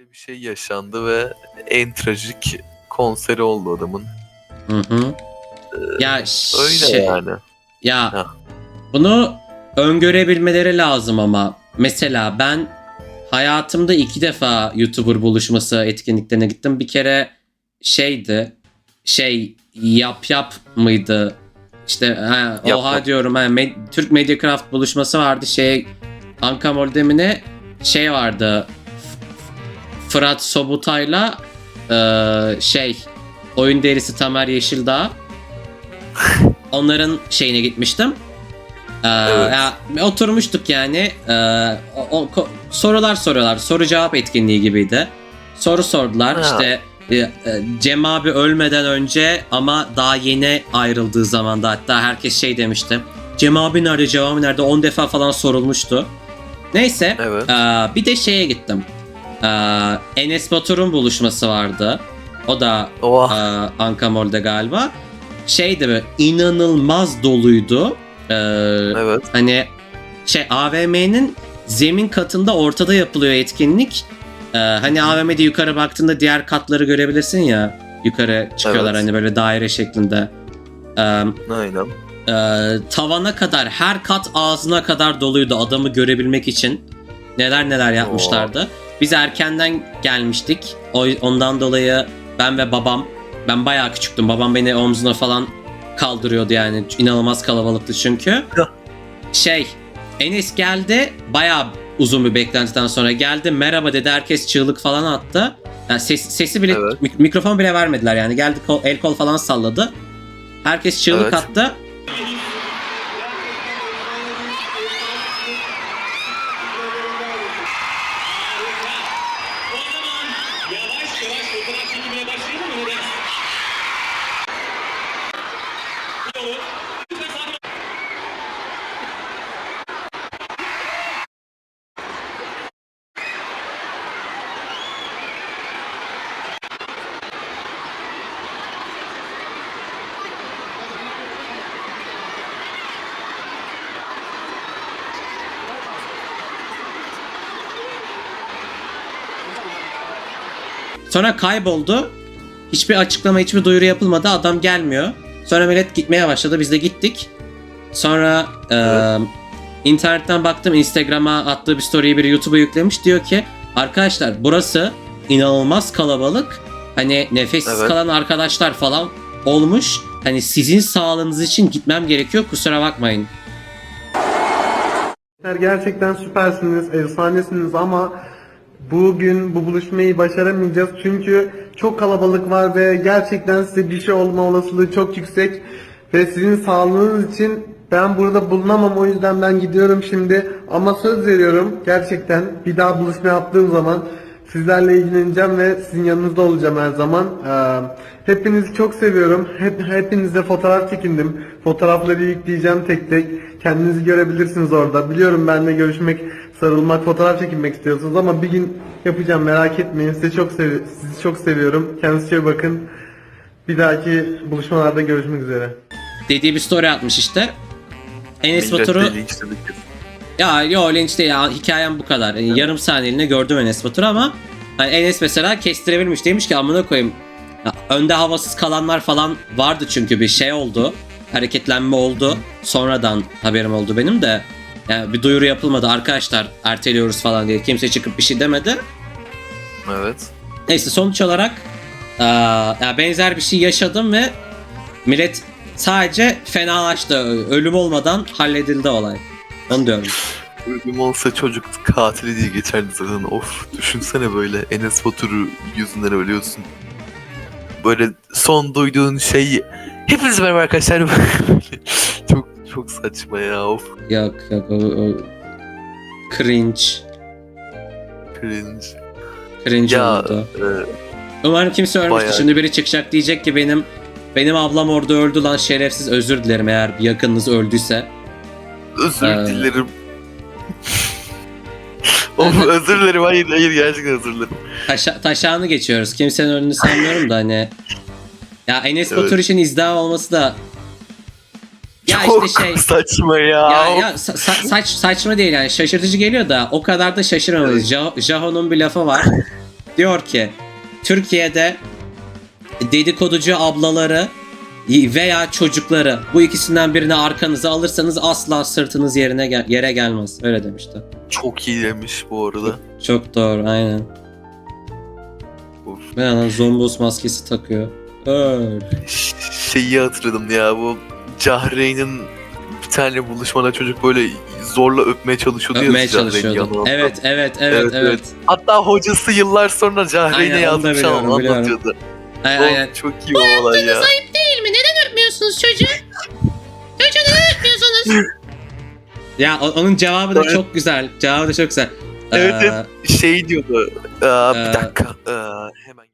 Böyle bir şey yaşandı ve en trajik konseri oldu adamın. Hı hı. Ya Öyle şey, yani. ya Heh. bunu öngörebilmeleri lazım ama mesela ben hayatımda iki defa YouTuber buluşması etkinliklerine gittim. Bir kere şeydi şey yap yap mıydı? İşte ha, Yap oha Yap. diyorum ha, Med- Türk Mediacraft buluşması vardı şey Anka Moldemine şey vardı Fırat Sobutay'la eee, şey oyun derisi Tamer Yeşildağ onların şeyine gitmiştim. Ee, Evet. ya, oturmuştuk yani. Ee, o- o- sorular soruyorlar. Soru cevap etkinliği gibiydi. Soru sordular. Ha. İşte e, e, Cem abi ölmeden önce ama daha yeni ayrıldığı zamanda hatta herkes şey demişti. Cem abi nerede, Cem abi nerede? 10 defa falan sorulmuştu. Neyse. Evet. Ee, bir de şeye gittim. Ee, Enes Batur'un buluşması vardı. O da Oha. ee, Anka Mall'de galiba. Şeydi böyle inanılmaz doluydu. Ee, Evet. Hani şey AVM'nin zemin katında ortada yapılıyor etkinlik. Ee, hani AVM'de yukarı baktığında diğer katları görebilirsin ya. Yukarı çıkıyorlar Evet. hani böyle daire şeklinde. Ee, Aynen. e, tavana kadar her kat ağzına kadar doluydu adamı görebilmek için. Neler neler yapmışlardı. Biz erkenden gelmiştik. O, ondan dolayı ben ve babam ben bayağı küçüktüm. Babam beni omzuna falan kaldırıyordu yani. İnanılmaz kalabalıktı çünkü. Şey Enes geldi. Bayağı uzun bir beklentiden sonra geldi. Merhaba dedi. Herkes çığlık falan attı. Yani ses, sesi bile Evet. mik- mikrofon bile vermediler yani. Geldi kol- el kol falan salladı. Herkes çığlık Evet. attı. Sonra kayboldu. Hiçbir açıklama, hiçbir duyuru yapılmadı. Adam gelmiyor. Sonra millet gitmeye başladı. Biz de gittik. Sonra e, internetten baktım. Instagram'a attığı bir story'i biri YouTube'a yüklemiş. Diyor ki arkadaşlar burası inanılmaz kalabalık. Hani nefessiz Evet. kalan arkadaşlar falan olmuş. Hani sizin sağlığınız için gitmem gerekiyor. Kusura bakmayın. Gerçekten süpersiniz, efsanesiniz ama bugün bu buluşmayı başaramayacağız çünkü çok kalabalık var ve gerçekten size bir şey olma olasılığı çok yüksek ve sizin sağlığınız için ben burada bulunamam o yüzden ben gidiyorum şimdi. Ama söz veriyorum gerçekten bir daha buluşma yaptığım zaman sizlerle ilgileneceğim ve sizin yanınızda olacağım her zaman. Ee, hepinizi çok seviyorum. Hep hepinizle fotoğraf çekindim. Fotoğrafları yükleyeceğim tek tek. Kendinizi görebilirsiniz orada. Biliyorum benimle görüşmek, sarılmak, fotoğraf çekinmek istiyorsunuz ama bir gün yapacağım merak etmeyin. Sizi çok sevi sizi çok seviyorum. Kendinize iyi bakın. Bir dahaki buluşmalarda görüşmek üzere. Dediği bir story atmış işte. Enes Batur'u. Ya yo linç değil ya hikayem bu kadar. Yani yarım saniyeliğine gördüm Enes Batur ama hani Enes mesela kestirebilmiş demiş ki amına koyayım. Ya, önde havasız kalanlar falan vardı çünkü bir şey oldu. Hareketlenme oldu. Sonradan haberim oldu benim de. Yani bir duyuru yapılmadı arkadaşlar erteliyoruz falan diye. Kimse çıkıp bir şey demedi. Evet. Neyse sonuç olarak eee, ya benzer bir şey yaşadım ve millet sadece fenalaştı. Ölüm olmadan halledildi olay. Onu diyorum. Ölüm olsa çocuk katili diye geçerdi zaten. Of düşünsene böyle Enes Batur'u yüzünden ölüyorsun. Böyle son duyduğun şey Hepinize merhaba arkadaşlar. çok çok saçma ya of Yok yok o, o cringe. cringe. Cringe Ya oldu. e, Umarım kimse ölmüştür. bayağı- Şimdi biri çıkacak diyecek ki benim benim ablam orada öldü lan şerefsiz özür dilerim eğer yakınınız öldüyse. özür Ee. dilerim. of özür dilerim hayır hayır gerçekten özür dilerim. Taşa, taşağını geçiyoruz. Kimsenin önünü sanmıyorum da hani. Ya Enes Evet. Batur için izdiham olması da ya çok işte şey saçma ya. ya, ya sa- sa- saç saçma değil yani şaşırtıcı geliyor da o kadar da şaşırmamalıyız. Ja- Jaho'nun bir lafı var. diyor ki Türkiye'de dedikoducu ablaları veya çocukları bu ikisinden birini arkanıza alırsanız asla sırtınız yerine gel- yere gelmez. Öyle demişti. Çok iyi demiş bu arada. Çok doğru aynen. Of. Yandan zombos maskesi takıyor. Öl. Şeyi hatırladım ya bu Cahreyn'in bir tane buluşmada çocuk böyle zorla öpmeye çalışıyordu Öpmeye ya çalışıyordu. Evet evet evet Evet, evet. Hatta hocası yıllar sonra Cahreyn'e yazmış anlatıyordu. Aynen, aynen. çok iyi o olay ya. Değil öpmüyorsunuz çocuğu? Çocuğu neden öpmüyorsunuz? ya o- onun cevabı da Evet. çok güzel. Cevabı da çok güzel. Evet, Ee, evet. Şey diyordu. Aa, Ee, bir dakika. aa, hemen